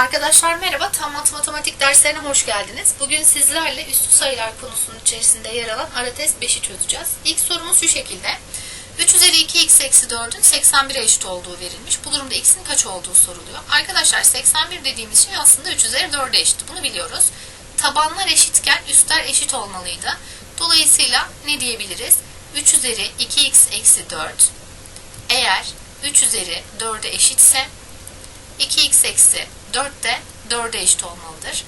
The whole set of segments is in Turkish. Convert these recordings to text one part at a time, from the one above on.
Arkadaşlar merhaba, Tam Mat Matematik derslerine hoş geldiniz. Bugün sizlerle üstü sayılar konusunun içerisinde yer alan ara test 5'i çözeceğiz. İlk sorumuz şu şekilde. 3 üzeri 2x eksi 4'ün 81'e eşit olduğu verilmiş. Bu durumda x'in kaç olduğu soruluyor. Arkadaşlar 81 dediğimiz şey aslında 3 üzeri 4'e eşit. Bunu biliyoruz. Tabanlar eşitken üstler eşit olmalıydı. Dolayısıyla ne diyebiliriz? 3 üzeri 2x eksi 4 eğer 3 üzeri 4'e eşitse 2x eksi 4 de 4'e eşit olmalıdır.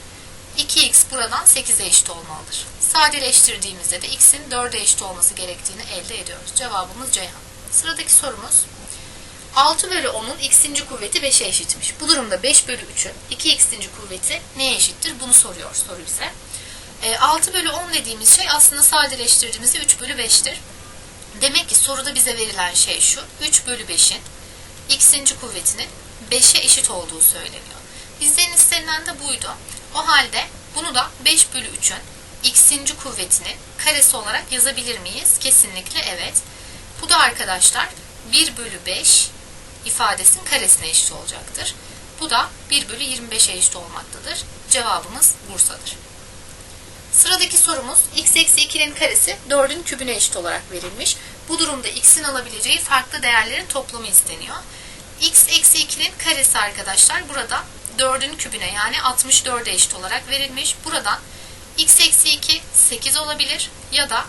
2x buradan 8'e eşit olmalıdır. Sadeleştirdiğimizde de x'in 4'e eşit olması gerektiğini elde ediyoruz. Cevabımız Ceyhan. Sıradaki sorumuz 6 bölü 10'un x'inci kuvveti 5'e eşitmiş. Bu durumda 5 bölü 3'ün 2x'inci kuvveti neye eşittir? Bunu soruyor soru bize. E, 6 bölü 10 dediğimiz şey aslında sadeleştirdiğimizde 3 bölü 5'tir. Demek ki soruda bize verilen şey şu. 3 bölü 5'in x'inci kuvvetinin 5'e eşit olduğu söyleniyor. Bizden istenilen de buydu. O halde bunu da 5 bölü 3'ün x'inci kuvvetinin karesi olarak yazabilir miyiz? Kesinlikle evet. Bu da arkadaşlar 1 bölü 5 ifadesinin karesine eşit olacaktır. Bu da 1 bölü 25'e eşit olmaktadır. Cevabımız Bursa'dır. Sıradaki sorumuz x eksi 2'nin karesi 4'ün kübüne eşit olarak verilmiş. Bu durumda x'in alabileceği farklı değerlerin toplamı isteniyor. x eksi 2'nin karesi arkadaşlar burada 4'ün kübüne yani 64'e eşit olarak verilmiş. Buradan x eksi 2 8 olabilir ya da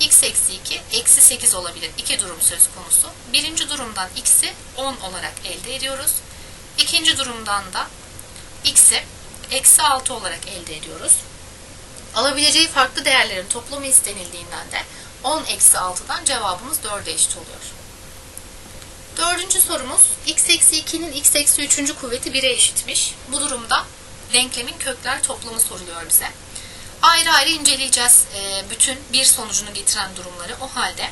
x eksi 2 eksi 8 olabilir. İki durum söz konusu. Birinci durumdan x'i 10 olarak elde ediyoruz. İkinci durumdan da x'i eksi 6 olarak elde ediyoruz. Alabileceği farklı değerlerin toplamı istenildiğinden de 10 eksi 6'dan cevabımız 4'e eşit oluyor. Dördüncü sorumuz x eksi 2'nin x eksi 3. kuvveti 1'e eşitmiş. Bu durumda denklemin kökler toplamı soruluyor bize. Ayrı ayrı inceleyeceğiz e, bütün bir sonucunu getiren durumları. O halde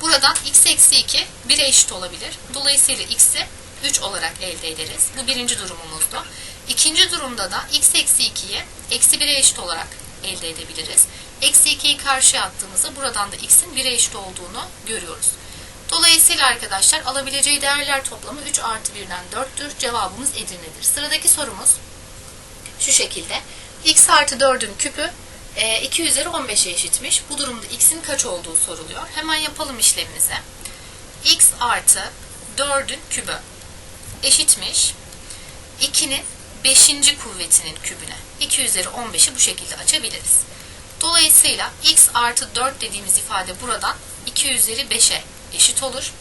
buradan x eksi 2 1'e eşit olabilir. Dolayısıyla x'i 3 olarak elde ederiz. Bu birinci durumumuzdu. İkinci durumda da x eksi 2'yi eksi 1'e eşit olarak elde edebiliriz. Eksi 2'yi karşıya attığımızda buradan da x'in 1'e eşit olduğunu görüyoruz. Dolayısıyla arkadaşlar alabileceği değerler toplamı 3 artı 1'den 4'tür. Cevabımız Edirne'dir. Sıradaki sorumuz şu şekilde. x artı 4'ün küpü 2 üzeri 15'e eşitmiş. Bu durumda x'in kaç olduğu soruluyor. Hemen yapalım işlemimizi. x artı 4'ün kübü eşitmiş. 2'nin 5. kuvvetinin kübüne. 2 üzeri 15'i bu şekilde açabiliriz. Dolayısıyla x artı 4 dediğimiz ifade buradan 2 üzeri 5'e eşit olur.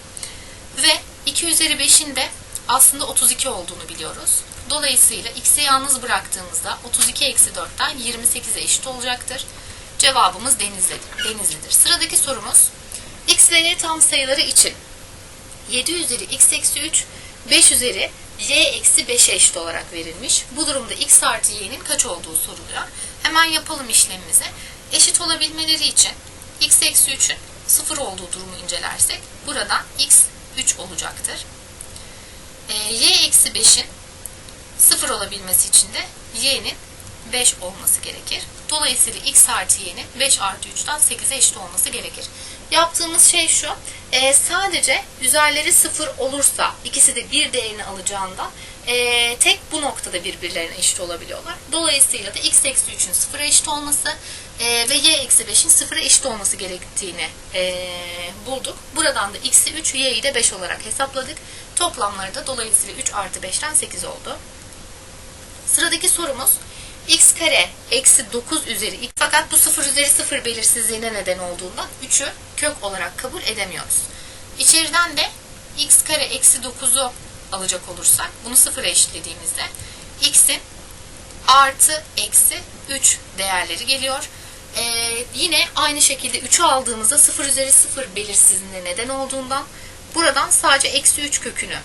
Ve 2 üzeri 5'in de aslında 32 olduğunu biliyoruz. Dolayısıyla x'i yalnız bıraktığımızda 32 eksi 4'ten 28'e eşit olacaktır. Cevabımız Denizli'dir. Denizli'dir. Sıradaki sorumuz x ve y tam sayıları için 7 üzeri x eksi 3, 5 üzeri y eksi 5'e eşit olarak verilmiş. Bu durumda x artı y'nin kaç olduğu soruluyor. Hemen yapalım işlemimizi. Eşit olabilmeleri için x eksi 3'ün 0 olduğu durumu incelersek buradan x 3 olacaktır. E, y eksi 5'in 0 olabilmesi için de y'nin 5 olması gerekir. Dolayısıyla x artı y'nin 5 artı 3'ten 8'e eşit olması gerekir. Yaptığımız şey şu, e, sadece üzerleri 0 olursa ikisi de bir değerini alacağından e, tek bu noktada birbirlerine eşit olabiliyorlar. Dolayısıyla da x eksi 3'ün 0'a eşit olması e, ve y eksi 5'in 0'a eşit olması gerektiğini e, bulduk. Buradan da x'i 3, y'yi de 5 olarak hesapladık. Toplamları da dolayısıyla 3 artı 5'ten 8 oldu. Sıradaki sorumuz x kare eksi 9 üzeri x fakat bu 0 üzeri 0 belirsizliğine neden olduğundan 3'ü kök olarak kabul edemiyoruz. İçeriden de x kare eksi 9'u alacak olursak bunu 0'a eşitlediğimizde x'in artı eksi 3 değerleri geliyor. Ee, yine aynı şekilde 3'ü aldığımızda 0 üzeri 0 belirsizliğine neden olduğundan buradan sadece eksi 3 kökünü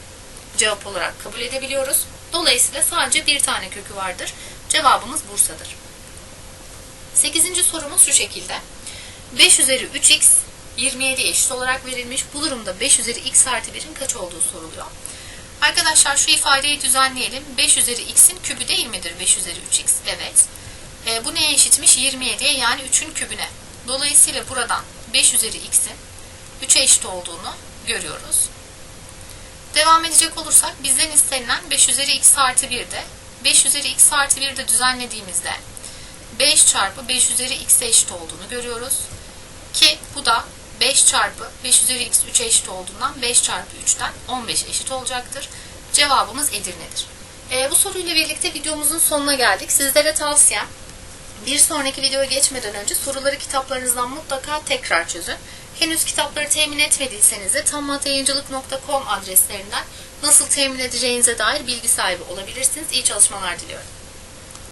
cevap olarak kabul edebiliyoruz. Dolayısıyla sadece bir tane kökü vardır. Cevabımız Bursa'dır. 8. sorumuz şu şekilde. 5 üzeri 3x 27 eşit olarak verilmiş. Bu durumda 5 üzeri x artı 1'in kaç olduğu soruluyor. Arkadaşlar şu ifadeyi düzenleyelim. 5 üzeri x'in kübü değil midir 5 üzeri 3x? Evet. E, bu neye eşitmiş? 27'ye yani 3'ün kübüne. Dolayısıyla buradan 5 üzeri x'in 3'e eşit olduğunu görüyoruz. Devam edecek olursak bizden istenilen 5 üzeri x artı 1 de 5 üzeri x artı 1 de düzenlediğimizde 5 çarpı 5 üzeri x'e eşit olduğunu görüyoruz. Ki bu da 5 çarpı 5 üzeri x 3'e eşit olduğundan 5 çarpı 3'ten 15 eşit olacaktır. Cevabımız Edirne'dir. Ee, bu soruyla birlikte videomuzun sonuna geldik. Sizlere tavsiyem bir sonraki videoya geçmeden önce soruları kitaplarınızdan mutlaka tekrar çözün. Henüz kitapları temin etmediyseniz de tammatyayıncılık.com adreslerinden nasıl temin edeceğinize dair bilgi sahibi olabilirsiniz. İyi çalışmalar diliyorum.